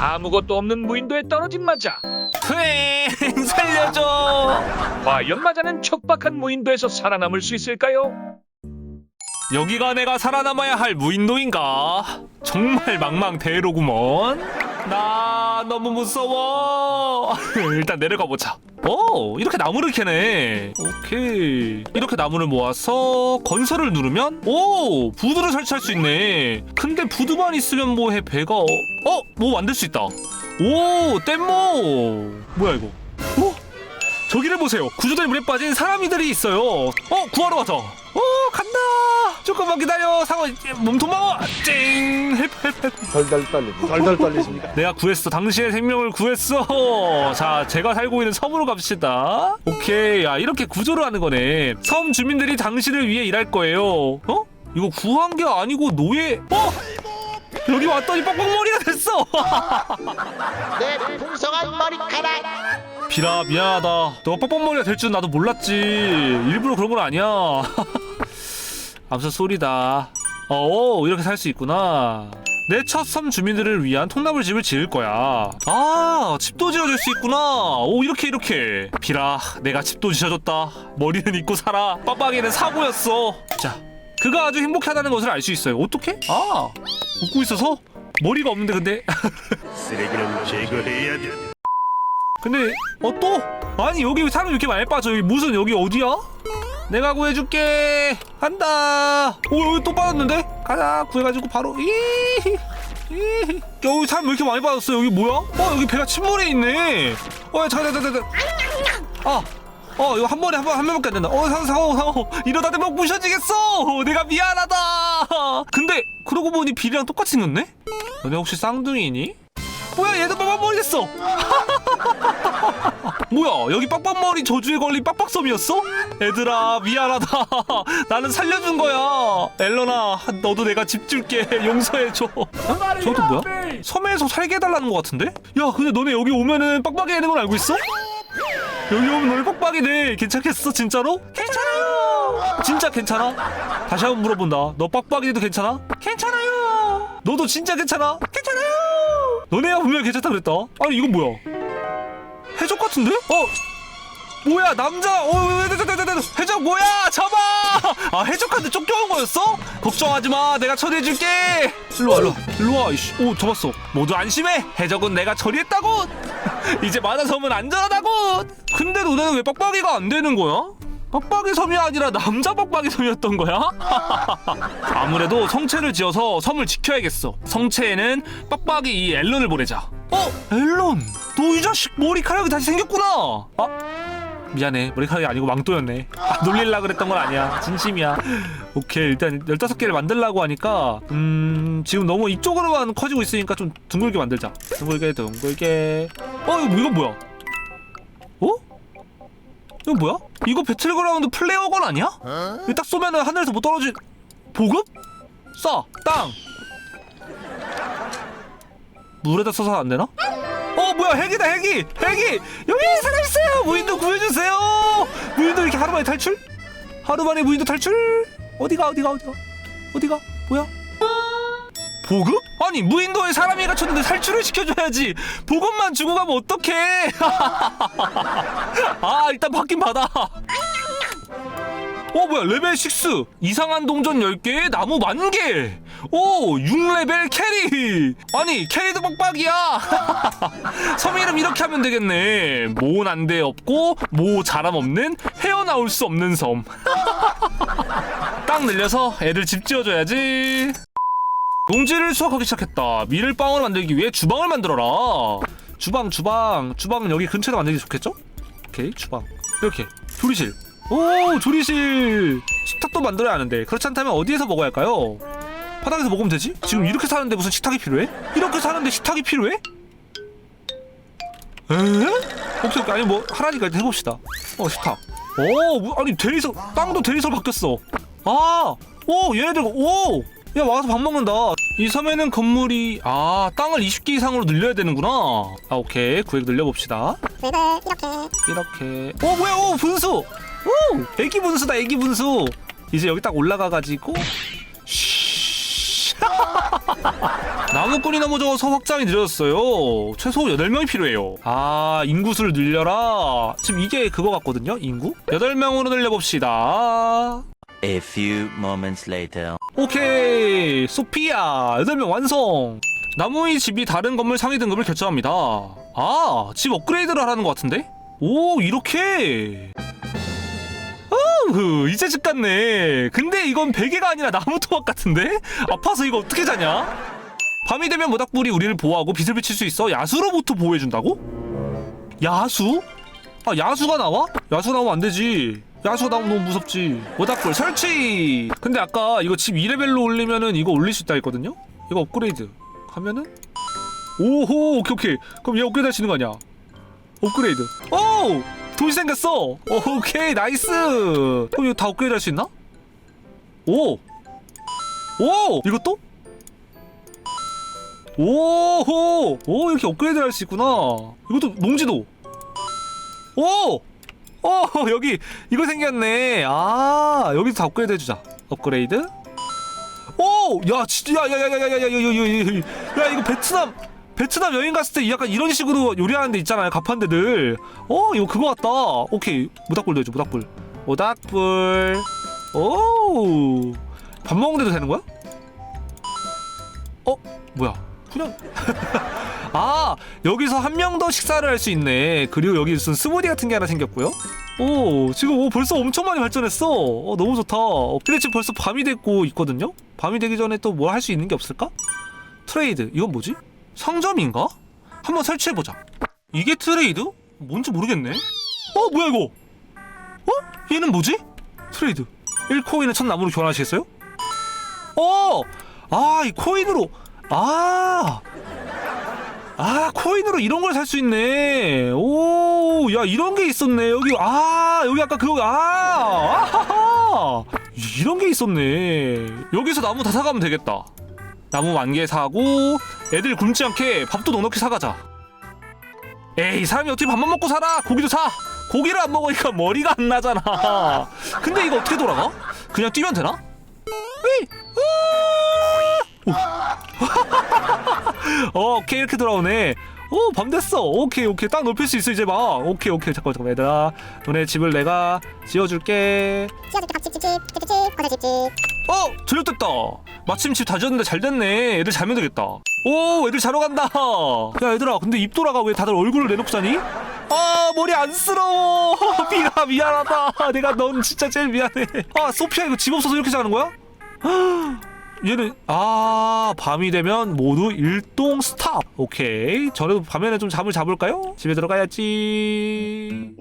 아무것도 없는 무인도에 떨어진 마자. 트행 살려줘. 과연 마자는 척박한 무인도에서 살아남을 수 있을까요? 여기가 내가 살아남아야 할 무인도인가? 정말 망망대로구먼. 나 너무 무서워. 일단 내려가 보자. 오, 이렇게 나무를 캐네. 오케이. 이렇게 나무를 모아서 건설을 누르면 오, 부두를 설치할 수 있네. 근데 부두만 있으면 뭐해 배가 어, 어, 뭐 만들 수 있다. 오, 뗏모. 뭐야 이거? 어? 저기를 보세요. 구조된 물에 빠진 사람이들이 있어요. 어, 구하러 가자. 어, 간다. 조금만 기다려. 상어 몸통 막어. 찡. 헬프 헬프 헬프. 덜덜 떨리고 덜덜 떨리십니까? 내가 구했어. 당신의 생명을 구했어. 자, 제가 살고 있는 섬으로 갑시다. 오케이. 야, 이렇게 구조를 하는 거네. 섬 주민들이 당신을 위해 일할 거예요. 어? 이거 구한 게 아니고 노예. 어? 여기 왔더니 빡빡머리가 됐어. 내 풍성한 비라 미안하다. 너가 빡빡머리가 될 줄 나도 몰랐지. 일부러 그런 건 아니야. 암튼 소리다. 어, 이렇게 살 수 있구나. 내 첫 섬 주민들을 위한 통나무 집을 지을 거야. 아, 집도 지어줄 수 있구나. 오, 이렇게 이렇게. 비라, 내가 집도 지어줬다. 머리는 잊고 살아. 빡빡이는 사고였어. 자, 그가 아주 행복하다는 것을 알 수 있어요. 어떻게? 아, 웃고 있어서 머리가 없는데 근데. 쓰레기는 제거해야 돼. 근데 어 또? 아니 여기 사람 이렇게 많이 빠져 여기 무슨 여기 어디야? 내가 구해줄게 한다 오 여기 또 빠졌는데? 가자 구해가지고 바로 이히 이히 여기 사람 왜 이렇게 많이 빠졌어 여기 뭐야? 어 여기 배가 침몰해 있네 어 잠깐 잠깐 잠깐 아 어, 이거 한 번에 한 번, 한 명밖에 안 된다. 어, 상어, 상어, 상어. 이러다 내목 부셔지겠어! 내가 미안하다! 근데, 그러고 보니 비리랑 똑같이 생겼네? 너네 혹시 쌍둥이니? 뭐야, 얘도 빡빡머리 됐어! 뭐야 여기 빡빡머리 저주에 걸린 빡빡섬이었어? 얘들아 미안하다 나는 살려준 거야 엘러나 너도 내가 집 줄게 용서해줘 어? 저것도 뭐야? 섬에서 살게 해달라는 것 같은데? 야 근데 너네 여기 오면은 빡빡이 되는 걸 알고 있어? 여기 오면 너네 빡빡이 돼 괜찮겠어 진짜로? 괜찮아요 진짜 괜찮아? 다시 한번 물어본다 너 빡빡이도 괜찮아? 괜찮아요 너도 진짜 괜찮아? 괜찮아요 너네가 분명히 괜찮다 그랬다 아니 이건 뭐야 같은데? 어? 뭐야 남자. 어 해적 뭐야? 잡아! 아 해적한테 쫓겨온 거였어? 걱정하지 마. 내가 처리해줄게. 일로 와 일로 와. 일로 와 이씨. 오 잡았어. 모두 안심해. 해적은 내가 처리했다고. 이제 만화섬은 안전하다고. 근데 너네는 왜 빡빡이가 안 되는 거야? 빡빡이 섬이 아니라 남자 빡빡이 섬이었던 거야? 아무래도 성체를 지어서 섬을 지켜야겠어. 성체에는 빡빡이 이 앨런을 보내자. 어? 앨런! 너 이 자식 머리카락이 다시 생겼구나! 아? 미안해. 머리카락이 아니고 망토였네. 아, 놀릴라 그랬던 건 아니야. 진심이야. 오케이. 일단 15 개를 만들라고 하니까 음... 지금 너무 이쪽으로만 커지고 있으니까 좀 둥글게 만들자. 둥글게 둥글게. 어? 이거, 이거 뭐야? 어? 이거 뭐야? 이거 배틀그라운드 플레이어건 아니야? 이거 딱 쏘면은 하늘에서 뭐 떨어진 보급? 쏴! 땅! 물에다 써서 안 되나? 어 뭐야 핵이다 핵이! 핵이! 여기 사람 있어요! 무인도 구해주세요! 무인도 이렇게 하루 만에 탈출? 하루 만에 무인도 탈출? 어디가 어디가 어디가 어디가 뭐야? 보급? 아니 무인도에 사람이 갇혔는데 탈출을 시켜줘야지. 보급만 주고 가면 어떡해? 아 일단 받긴 받아. 어 뭐야 레벨 6 이상한 동전 10개 나무 만개. 오 6레벨 캐리. 아니 캐리도 빡빡이야. 섬 이름 이렇게 하면 되겠네. 모 난데 없고 모 자람 없는 헤어나올 수 없는 섬. 딱 늘려서 애들 집 지어줘야지 농지를 수확하기 시작했다 밀을 빵으로 만들기 위해 주방을 만들어라 주방 주방 주방은 여기 근처에 만들기 좋겠죠? 오케이 주방 이렇게 조리실 오 조리실 식탁도 만들어야 하는데 그렇지 않다면 어디에서 먹어야 할까요? 바닥에서 먹으면 되지? 지금 이렇게 사는데 무슨 식탁이 필요해? 이렇게 사는데 식탁이 필요해? 에? 오케이 아니 뭐 하라니까 해봅시다 어 식탁 오 뭐, 아니 대리석 땅도 대리석 바뀌었어 아오 얘네들 오 야 와서 밥 먹는다. 이 섬에는 건물이 아 땅을 20개 이상으로 늘려야 되는구나. 아 오케이. 구획 늘려봅시다. 이렇게. 어 뭐야? 오 분수! 오! 애기 분수다 애기 분수. 이제 여기 딱 올라가가지고 쉬 나무꾼이 너무 적어서 확장이 느려졌어요. 최소 8명이 필요해요. 아, 인구수를 늘려라. 지금 이게 그거 같거든요, 인구? 8명으로 늘려봅시다. A few moments later. 오케이 소피아 8명 완성 나무의 집이 다른 건물 상위 등급을 결정합니다 아 집 업그레이드를 하라는 것 같은데? 오 이렇게 어후 이제 집 같네 근데 이건 베개가 아니라 나무 토막 같은데? 아파서 이거 어떻게 자냐? 밤이 되면 모닥불이 우리를 보호하고 빛을 비칠 수 있어 야수로부터 보호해준다고? 야수? 아 야수가 나와? 야수 나오면 안 되지 야수가 나오면 너무 무섭지. 모닥불 설치! 근데 아까 이거 집 2레벨로 올리면은 이거 올릴 수 있다 했거든요? 이거 업그레이드. 하면은? 오호 오케이 오케이. 그럼 얘 업그레이드 할 수 있는 거 아니야? 업그레이드. 오! 돈이 생겼어! 오케이 나이스! 그럼 이거 다 업그레이드 할 수 있나? 오! 오! 이것도? 오호! 오 이렇게 업그레이드 할 수 있구나. 이것도 농지도. 오! 어 여기 이거 생겼네 아 여기서 다 업그레이드 해주자 업그레이드 오야 진짜 야야야야야야야야야야 야 이거 베트남 베트남 여행 갔을 때 약간 이런 식으로 요리하는 데 있잖아요 갑판 데 들 어 이거 그거 같다 오케이 모닥불도 해줘 모닥불 모닥불 오밥 먹는데도 되는 거야? 어 뭐야 그냥 아 여기서 한 명 더 식사를 할 수 있네. 그리고 여기 무슨 스무디 같은 게 하나 생겼고요. 오 지금 오 벌써 엄청 많이 발전했어. 어 너무 좋다. 어, 근데 지금 벌써 밤이 되고 있거든요? 밤이 되기 전에 또 뭐 할 수 있는 게 없을까? 트레이드. 이건 뭐지? 상점인가? 한번 설치해보자. 이게 트레이드? 뭔지 모르겠네. 어 뭐야 이거? 어? 얘는 뭐지? 트레이드. 1코인을 천 나무로 교환하시겠어요? 어 아 이 코인으로. 아 아 코인으로 이런 걸 살 수 있네. 오 야 이런 게 있었네. 여기 아 여기 아까 그거 아 아하하. 이런 게 있었네. 여기서 나무 다 사가면 되겠다. 나무 만 개 사고 애들 굶지 않게 밥도 넉넉히 사가자. 에이 사람이 어떻게 밥만 먹고 살아. 고기도 사. 고기를 안 먹으니까 머리가 안 나잖아. 근데 이거 어떻게 돌아가? 그냥 뛰면 되나? 에이 어, 오케이 이렇게 돌아오네. 오, 밤 됐어. 오케이, 오케이. 딱 높일 수 있어 이제 막. 오케이, 오케이. 잠깐만, 잠깐만, 얘들아. 너네 집을 내가 지어줄게. 지어줄게 밥집 집집 집집집 과자집 집 어, 저녁됐다. 마침 집 다 지었는데 잘 됐네. 애들 자면 되겠다. 오, 애들 자러 간다. 야, 얘들아, 근데 입 돌아가 왜 다들 얼굴을 내놓고 자니? 아, 머리 안쓰러워. 미라 미안하다. 내가 넌 진짜 제일 미안해. 아, 소피아 이거 집 없어서 이렇게 자는 거야? 얘는 아 밤이 되면 모두 일동 스탑. 오케이. 저래도 밤에는 좀 잠을 자볼까요? 집에 들어가야지